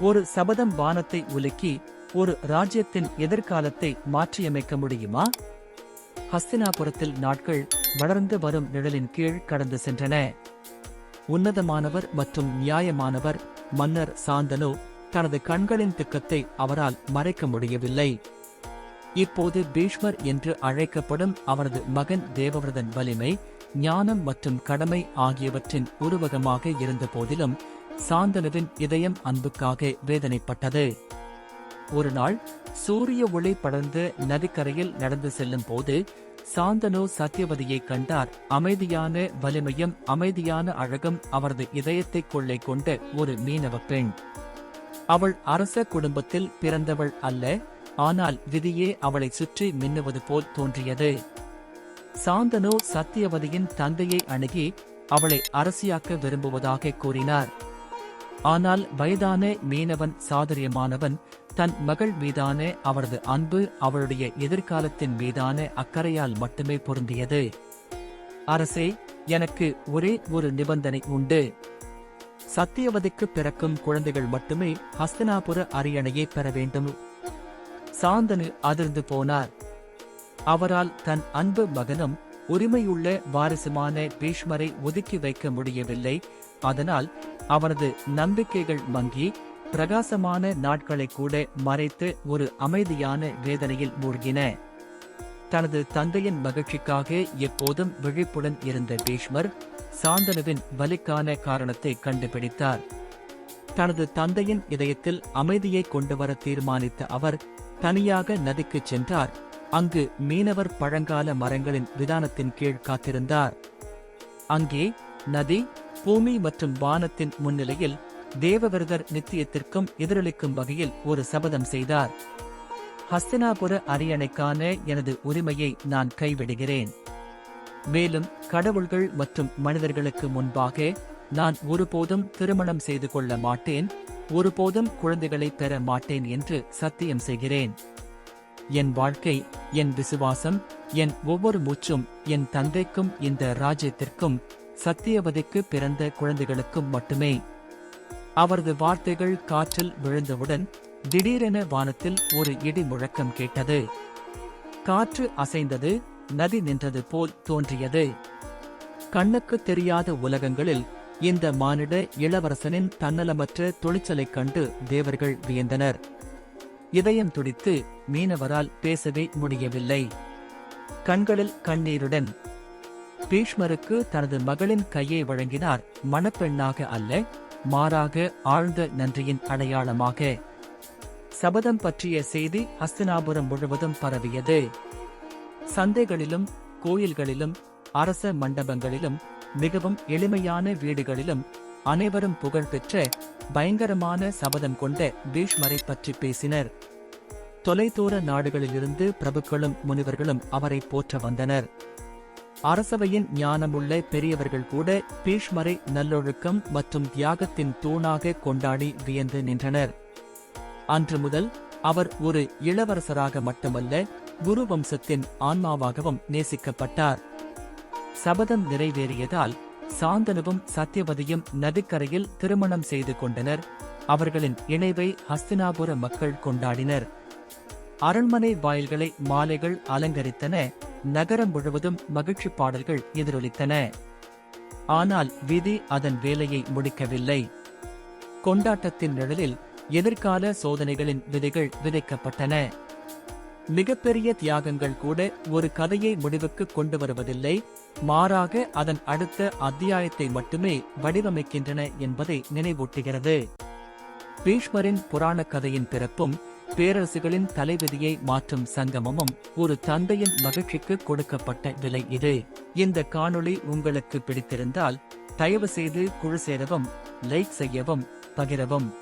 ஒரு சபதம் வானத்தை உலுக்கி ஒரு ராஜ்யத்தின் எதிர்காலத்தை மாற்றியமைக்க முடியுமா? ஹஸ்தினாபுரத்தில் நாட்கள் வளர்ந்து வரும் நிழலின் கீழ் கடந்து சென்றன. உன்னதமானவர் மற்றும் நியாயமானவர் மன்னர் சாந்தனு தனது கண்களின் திக்கத்தை அவரால் மறைக்க முடியவில்லை. இப்போது பீஷ்மர் என்று அழைக்கப்படும் அவரது மகன் தேவவிரதன் வலிமை ஞானம் மற்றும் கடமை ஆகியவற்றின் உருவகமாக இருந்த போதிலும் சாந்தனுவின் இதயம் அன்புக்காக வேதனைப்பட்டது. ஒரு நாள் சூரிய ஒளி படர்ந்து நதிக்கரையில் நடந்து செல்லும் போது சாந்தனு சத்தியவதியை கண்டார். அமைதியான வலிமையும் அமைதியான அழகும் அவரது இதயத்தை கொள்ளை கொண்ட ஒரு மீனவ பெண். அவள் அரச குடும்பத்தில் பிறந்தவள் அல்ல ஆனால் விதியே அவளை சுற்றி மின்னுவது போல் தோன்றியது. சாந்தனு சத்தியவதியின் தந்தையை அணுகி அவளை அரசியாக்க விரும்புவதாக கூறினார். ஆனால் வயதான மீனவன் சாதுரியமானவன் தன் மகள் மீதான அவரது அன்பு அவளுடைய எதிர்காலத்தின் மீதான அக்கறையால் மட்டுமே பொருந்தியது. அரசே எனக்கு ஒரே ஒரு நிபந்தனை உண்டு. சத்தியவதிக்கு பிறக்கும் குழந்தைகள் மட்டுமே ஹஸ்தினாபுர அரியணையை பெற வேண்டும். சாந்தனு அதிர்ந்து போனார். அவரால் தன் அன்பு மகனும் உரிமையுள்ள வாரிசுமான பீஷ்மரை ஒதுக்கி வைக்க முடியவில்லை. அதனால் அவனது நம்பிக்கைகள் மங்கி பிரகாசமான நாட்களை கூட மறைத்து ஒரு அமைதியான வேதனையில் மூழ்கின. தனது தந்தையின் மகிழ்ச்சிக்காக எப்போதும் விழிப்புடன் இருந்த பீஷ்மர் சாந்தனுவின் வலிக்கான காரணத்தை கண்டுபிடித்தார். தனது தந்தையின் இதயத்தில் அமைதியை கொண்டு வர தீர்மானித்த அவர் தனியாக நதிக்குச் சென்றார். அங்கு மீனவர் பழங்கால மரங்களின் விதானத்தின் கீழ் காத்திருந்தார். அங்கே நதி பூமி மற்றும் வானத்தின் முன்னிலையில் தேவவிரதர் நித்தியத்திற்கும் எதிரொலிக்கும் வகையில் ஒரு சபதம் செய்தார். ஹஸ்தினாபுர அரியணைக்கான எனது உரிமையை நான் கைவிடுகிறேன். மேலும் கடவுள்கள் மற்றும் மனிதர்களுக்கு முன்பாக நான் ஒருபோதும் திருமணம் செய்து கொள்ள மாட்டேன் ஒருபோதும் குழந்தைகளை பெற மாட்டேன் என்று சத்தியம் செய்கிறேன். என் வாழ்க்கை என் விசுவாசம் என் ஒவ்வொரு மூச்சும் என் தந்தைக்கும் இந்த ராஜ்யத்திற்கும் சத்தியவதிக்கு பிறந்த குழந்தைகளுக்கும் மட்டுமே. அவரது வார்த்தைகள் காற்றில் விழுந்தவுடன் திடீரென வானத்தில் ஒரு இடி முழக்கம் கேட்டது. காற்று அசைந்தது நதி நின்றது போல் தோன்றியது. கண்ணுக்கு தெரியாத உலகங்களில் இந்த மானிட இளவரசனின் தன்னலமற்ற துணிச்சலைக் கண்டு தேவர்கள் வியந்தனர். இதயம் துடித்து மீனவரால் பேசவே முடியவில்லை. கண்களில் கண்ணீருடன் பீஷ்மருக்கு தனது மகளின் கையை வழங்கினார். மணப்பெண்ணாக அல்ல மாறாக ஆழ்ந்த நன்றியின் அடையாளமாக. சபதம் பற்றிய செய்தி ஹஸ்தினாபுரம் முழுவதும் பரவியது. சந்தைகளிலும் கோயில்களிலும் அரச மண்டபங்களிலும் மிகவும் எளிமையான வீடுகளிலும் அனைவரும் புகழ்பெற்ற பயங்கரமான சபதம் கொண்ட பீஷ்மரை பற்றி பேசினர். தொலைதூர நாடுகளிலிருந்து பிரபுக்களும் முனிவர்களும் அவரை போற்ற வந்தனர். அரசவையின் ஞானமுள்ள பெரியவர்கள் கூட பீஷ்மரை நல்லொழுக்கம் மற்றும் தியாகத்தின் தூணாக கொண்டாடி வியந்து நின்றனர். அன்று முதல் அவர் ஒரு இளவரசராக மட்டுமல்ல குரு வம்சத்தின் ஆன்மாவாகவும் நேசிக்கப்பட்டார். சபதம் நிறைவேறியதால் சாந்தனுவும் சத்தியவதியும் நதிக்கரையில் திருமணம் செய்து கொண்டனர். அவர்களின் இணைவை ஹஸ்தினாபுர மக்கள் கொண்டாடினர். அரண்மனை வாயில்களை மாலைகள் அலங்கரித்தன. நகரம் முழுவதும் மகிழ்ச்சி பாடல்கள் எதிரொலித்தன. ஆனால் விதி அதன் வேலையை முடிக்கவில்லை. கொண்டாட்டத்தின் நிழலில் எதிர்கால சோதனைகளின் விதைகள் விதைக்கப்பட்டன. மிகப்பெரிய தியாகங்கள் கூட ஒரு கதையை முடிவுக்கு கொண்டு வருவதில்லை. மாறாக அதன் அடுத்த அத்தியாயத்தை மட்டுமே வடிவமைக்கின்றன என்பதை நினைவூட்டுகிறது. பீஷ்மரின் புராண கதையின் பிறப்பும் பேரரசுகளின் தலைவிதியை மாற்றும் சங்கமமும் ஒரு தந்தையின் மகிழ்ச்சிக்கு கொடுக்கப்பட்ட விலை இது. இந்த காணொளி உங்களுக்கு பிடித்திருந்தால் தயவு செய்து குழு சேரவும் லைக் செய்யவும் பகிரவும்.